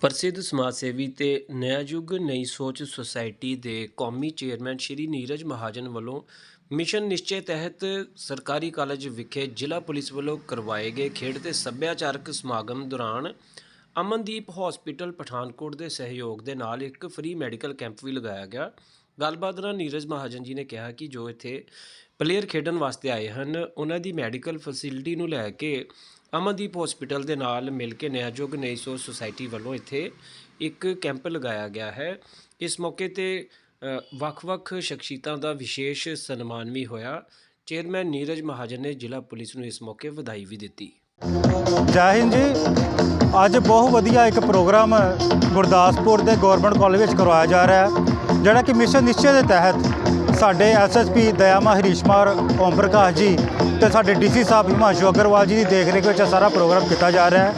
ਪ੍ਰਸਿੱਧ ਸਮਾਜ ਸੇਵੀ ਤੇ ਨਿਆ ਯੁੱਗ, ਨਈ ਸੋਚ ਸੁਸਾਇਟੀ ਦੇ ਕੌਮੀ ਚੇਅਰਮੈਨ ਸ਼੍ਰੀ ਨੀਰਜ ਮਹਾਜਨ ਵੱਲੋਂ ਮਿਸ਼ਨ ਨਿਸ਼ਚੇ ਤਹਿਤ ਸਰਕਾਰੀ ਕਾਲਜ ਵਿਖੇ ਜ਼ਿਲ੍ਹਾ ਪੁਲਿਸ ਵੱਲੋਂ ਕਰਵਾਏ ਗਏ ਖੇਡ ਤੇ ਸੱਭਿਆਚਾਰਕ ਸਮਾਗਮ ਦੌਰਾਨ ਅਮਨਦੀਪ ਹਸਪੀਟਲ ਪਠਾਨਕੋਟ ਦੇ ਸਹਿਯੋਗ ਦੇ ਨਾਲ ਇੱਕ ਫ੍ਰੀ ਮੈਡੀਕਲ ਕੈਂਪ ਵੀ ਲਗਾਇਆ ਗਿਆ। ਗੱਲਬਾਤ ਦੌਰਾਨ ਨੀਰਜ ਮਹਾਜਨ ਜੀ ਨੇ ਕਿਹਾ ਕਿ ਜੋ ਇੱਥੇ ਪਲੇਅਰ ਖੇਡਣ ਵਾਸਤੇ ਆਏ ਹਨ, ਉਹਨਾਂ ਦੀ ਮੈਡੀਕਲ ਫੈਸਿਲਿਟੀ ਨੂੰ ਲੈ ਕੇ ਅਮਨਦੀਪ ਹਸਪੀਟਲ ਦੇ ਨਾਲ ਮਿਲ ਕੇ ਨਿਆਜੋਗ ਨਈ ਸੋ ਸੁਸਾਇਟੀ ਵੱਲੋਂ ਇੱਥੇ ਇੱਕ ਕੈਂਪ ਲਗਾਇਆ ਗਿਆ ਹੈ। ਇਸ ਮੌਕੇ ਤੇ ਵੱਖ-ਵੱਖ ਸ਼ਖਸੀਅਤਾਂ ਦਾ ਵਿਸ਼ੇਸ਼ ਸਨਮਾਨ ਵੀ ਹੋਇਆ। ਚੇਅਰਮੈਨ ਨੀਰਜ ਮਹਾਜਨ ਨੇ ਜ਼ਿਲ੍ਹਾ ਪੁਲਿਸ ਨੂੰ ਇਸ ਮੌਕੇ ਵਧਾਈ ਵੀ ਦਿੱਤੀ। ਜੈ ਹਿੰਦ ਜੀ। ਅੱਜ ਬਹੁਤ ਵਧੀਆ ਇੱਕ ਪ੍ਰੋਗਰਾਮ ਗੁਰਦਾਸਪੁਰ ਦੇ ਗਵਰਨਮੈਂਟ ਕਾਲਜ ਵਿੱਚ ਕਰਵਾਇਆ ਜਾ ਰਿਹਾ ਹੈ। ਜਿਹੜਾ ਕਿ ਮਿਸ਼ਨ ਨਿਸ਼ਚੇ ਦੇ ਤਹਿਤ ਸਾਡੇ ਐਸਐਸਪੀ ਦਇਆਮਾ ਹਰੀਸ਼ਮਾਰ ਓਮ ਪ੍ਰਕਾਸ਼ ਜੀ ਤੇ ਸਾਡੇ ਡੀਸੀ ਸਾਹਿਬ ਹਿਮਾਂਸ਼ੂ ਅਗਰਵਾਲ ਜੀ ਦੀ ਦੇਖਰੇਖ ਵਿੱਚ ਸਾਰਾ ਪ੍ਰੋਗਰਾਮ ਕੀਤਾ ਜਾ ਰਿਹਾ ਹੈ।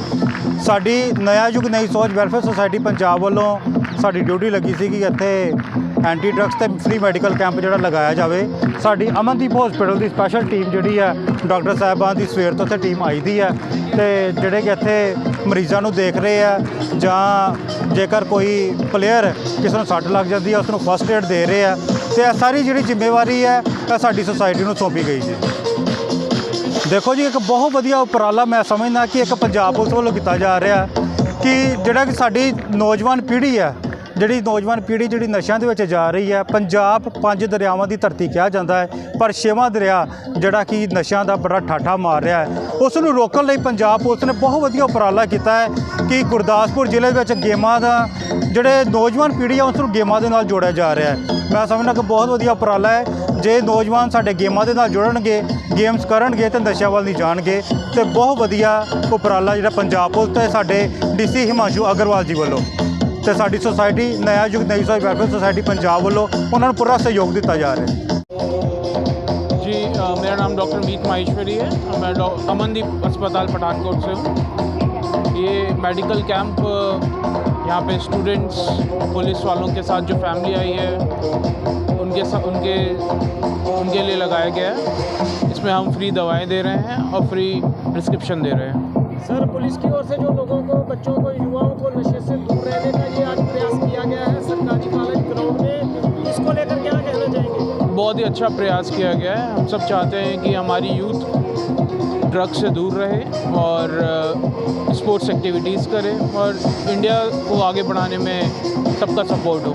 ਸਾਡੀ ਨਇਆ ਯੁੱਗ ਨਈ ਸੋਚ ਵੈਲਫੇਅਰ ਸੁਸਾਇਟੀ ਪੰਜਾਬ ਵੱਲੋਂ ਸਾਡੀ ਡਿਊਟੀ ਲੱਗੀ ਸੀ ਕਿ ਇੱਥੇ ਐਂਟੀ ਡਰੱਗਸ ਤੇ ਫ੍ਰੀ ਮੈਡੀਕਲ ਕੈਂਪ ਜਿਹੜਾ ਲਗਾਇਆ ਜਾਵੇ, ਸਾਡੀ ਅਮਨਦੀਪ ਹਸਪੀਟਲ ਦੀ ਸਪੈਸ਼ਲ ਟੀਮ ਜਿਹੜੀ ਹੈ, ਡਾਕਟਰ ਸਾਹਿਬਾਨ ਦੀ ਸਵੇਰ ਤੋਂ ਇੱਥੇ ਟੀਮ ਆਈ ਦੀ ਹੈ ਤੇ ਜਿਹੜੇ ਕਿ ਇੱਥੇ ਮਰੀਜ਼ਾਂ ਨੂੰ ਦੇਖ ਰਹੇ ਆ ਜਾਂ ਜੇਕਰ ਕੋਈ ਪਲੇਅਰ ਕਿਸੇ ਨੂੰ ਸੱਟ ਲੱਗ ਜਾਂਦੀ ਹੈ ਉਸ ਨੂੰ ਫਸਟ ਏਡ ਦੇ ਰਹੇ ਆ ਤੇ ਇਹ ਸਾਰੀ ਜਿਹੜੀ ਜ਼ਿੰਮੇਵਾਰੀ ਹੈ, ਇਹ ਸਾਡੀ ਸੁਸਾਇਟੀ ਨੂੰ ਸੌਂਪੀ ਗਈ ਜੀ। ਦੇਖੋ ਜੀ, ਇੱਕ ਬਹੁਤ ਵਧੀਆ ਉਪਰਾਲਾ ਮੈਂ ਸਮਝਦਾ ਕਿ ਇੱਕ ਪੰਜਾਬ ਪੁਲਿਸ ਵੱਲੋਂ ਕੀਤਾ ਜਾ ਰਿਹਾ ਕਿ ਜਿਹੜਾ ਕਿ ਸਾਡੀ ਨੌਜਵਾਨ ਪੀੜ੍ਹੀ ਹੈ ਜਿਹੜੀ ਨੌਜਵਾਨ ਪੀੜ੍ਹੀ ਜਿਹੜੀ ਨਸ਼ਿਆਂ ਦੇ ਵਿੱਚ ਜਾ ਰਹੀ ਹੈ, ਪੰਜਾਬ ਪੰਜ ਦਰਿਆਵਾਂ ਦੀ ਧਰਤੀ ਕਿਹਾ ਜਾਂਦਾ ਹੈ, ਪਰ ਛੇਵਾਂ ਦਰਿਆ ਜਿਹੜਾ ਕਿ ਨਸ਼ਿਆਂ ਦਾ ਬੜਾ ਠਾਠਾ ਮਾਰ ਰਿਹਾ ਹੈ। ਉਸ ਨੂੰ ਰੋਕਣ ਲਈ ਪੰਜਾਬ ਪੁਲਿਸ ਨੇ ਬਹੁਤ ਵਧੀਆ ਉਪਰਾਲਾ ਕੀਤਾ ਹੈ ਕਿ ਗੁਰਦਾਸਪੁਰ ਜ਼ਿਲ੍ਹੇ ਵਿੱਚ ਗੇਮਾਂ ਦਾ ਜਿਹੜੇ ਨੌਜਵਾਨ ਪੀੜ੍ਹੀ ਆ, ਉਸ ਨੂੰ ਗੇਮਾਂ ਦੇ ਨਾਲ ਜੋੜਿਆ ਜਾ ਰਿਹਾ ਹੈ। ਮੈਂ ਸਮਝਦਾ ਕਿ ਬਹੁਤ ਵਧੀਆ ਉਪਰਾਲਾ ਹੈ। ਜੇ ਨੌਜਵਾਨ ਸਾਡੇ ਗੇਮਾਂ ਦੇ ਨਾਲ ਜੁੜਨਗੇ, ਗੇਮਸ ਕਰਨਗੇ ਤੇ ਨਸ਼ਿਆਂ ਵੱਲ ਨਹੀਂ ਜਾਣਗੇ, ਤੇ ਬਹੁਤ ਵਧੀਆ ਉਪਰਾਲਾ ਜਿਹੜਾ ਪੰਜਾਬ ਪੁਲਿਸ ਤੇ ਸਾਡੇ ਡੀਸੀ ਹਿਮਾਂਸ਼ੂ ਅਗਰਵਾਲ ਜੀ ਵੱਲੋਂ। ਤੇ ਸਾਡੀ ਸੁਸਾਇਟੀ ਨਇਆ ਯੁੱਗ ਨਈ ਸੋਚ ਵੈਲਫੇਅਰ ਸੁਸਾਇਟੀ ਪੰਜਾਬ ਵੱਲੋਂ ਉਹਨਾਂ ਨੂੰ ਪੂਰਾ ਸਹਿਯੋਗ ਦਿੱਤਾ ਜਾ ਰਿਹਾ ਹੈ जी अ, मेरा नाम डॉक्टर मीत माहेश्वरी है मैं डॉ- अमनदीप अस्पताल पठानकोट से हूँ ये मेडिकल कैंप अ, यहाँ पे स्टूडेंट्स पुलिस वालों के साथ जो फैमिली आई है उनके साथ उनके उनके लिए लगाया गया है इसमें हम फ्री दवाएं दे रहे हैं और फ्री प्रिस्क्रिप्शन दे रहे हैं सर पुलिस की ओर से जो लोगों को बच्चों को युवाओं को नशे से बहुत ही अच्छा प्रयास किया गया है। हम सब चाहते हैं कि हमारी यूथ ड्रग्स से दूर रहे और स्पोर्ट्स एक्टिविटीज़ करें और इंडिया को आगे बढ़ाने में सबका सपोर्ट हो।